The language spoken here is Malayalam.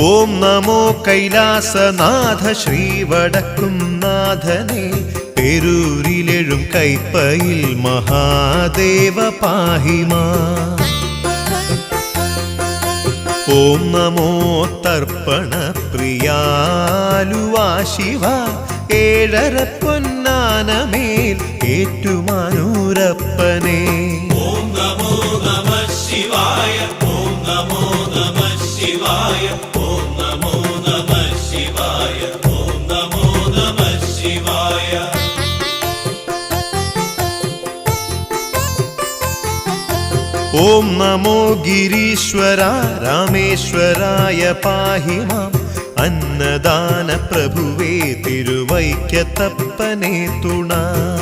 ഓം നമോ കൈലാസനാഥ ശ്രീ നാഥനെ. പെരൂരിലെഴും കൈപ്പയിൽ മഹാദേവ പാഹിമാ. ഓം നമോ തർപ്പണ പ്രിയാലുവാ ശിവ ഏഴര പൊന്നാനമേൽ ഏറ്റുമാനൂരപ്പനെ. ഓം നമോ ഗിരീശ്വര രാമേശ്വരായ പാഹി മാം. അന്നദാന പ്രഭുവേ തിരുവൈക്യത്തപ്പനെ തുണ.